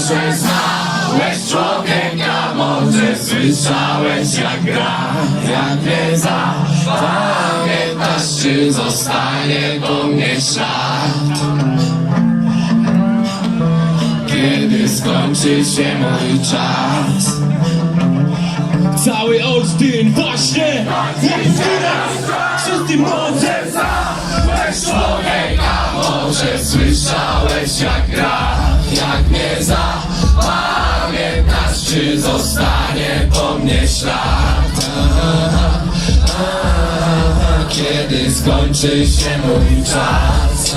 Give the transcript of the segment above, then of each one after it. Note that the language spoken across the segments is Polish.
Może znałeś człowieka, może słyszałeś jak gra. Jak nie zapamiętasz, czy zostanie po mnie ślad. Kiedy skończy się mój czas. Cały Olsztyn właśnie Wszyscy może Znałeś człowieka, może słyszałeś jak gra. Jak nie zapamiętasz, Kiedy skończy się mój czas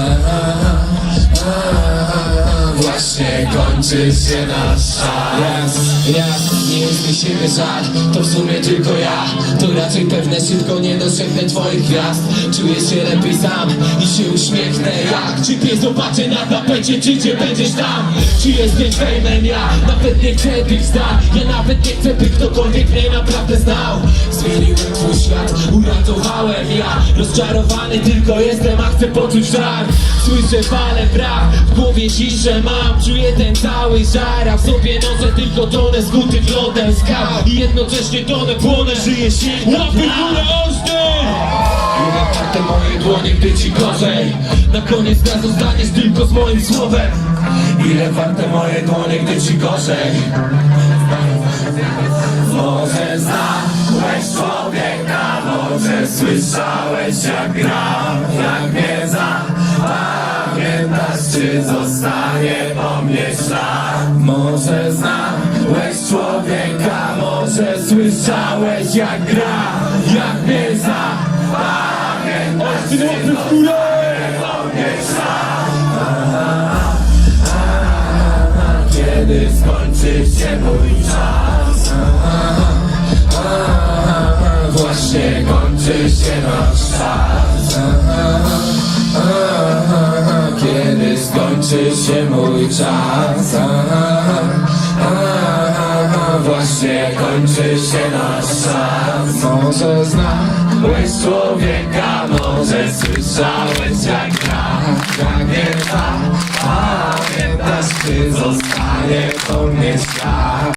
Właśnie kończy się nasz czas. Ja, nie jest mi siebie żal To w sumie tylko ja. To raczej pewne szybko nie dosięgnę twoich gwiazd. Czuję się lepiej sam i się uśmiechnę jak Ciebie zobaczę na tapecie, czy cię będziesz tam. Czy jesteś fejmem ja, nawet nie chcę tych zdań. Ja nawet nie chcę by ktokolwiek mnie naprawdę znał Zmieniłem twój świat, uratowałem ja. Rozczarowany tylko jestem, a chcę poczuć żar. Słyszę falę brak, w głowie ciszę mam. Czuję ten cały żar, a w sobie noszę tylko tonę skutych lodem skał I jednocześnie tonę płonę, żyję się Łapy górę Ile warte moje dłonie, gdy ci gorzej. Na koniec dnia zostaniesz tylko z moim słowem. Ile warte moje dłonie, gdy ci gorzej słyszałeś jak gra Jak nie zapamiętasz, czy zostanie po mnie ślad? Może znałeś człowieka, może słyszałeś jak gra Jak nie zapamiętasz, Olsztyn łapy w górę! po mnie ślad Kiedy skończy się mój czas. Właśnie kończy się nasz czas. Może znałeś człowieka, może słyszałeś jak gra. Jak nie zapamiętasz, czy zostanie po mnie świat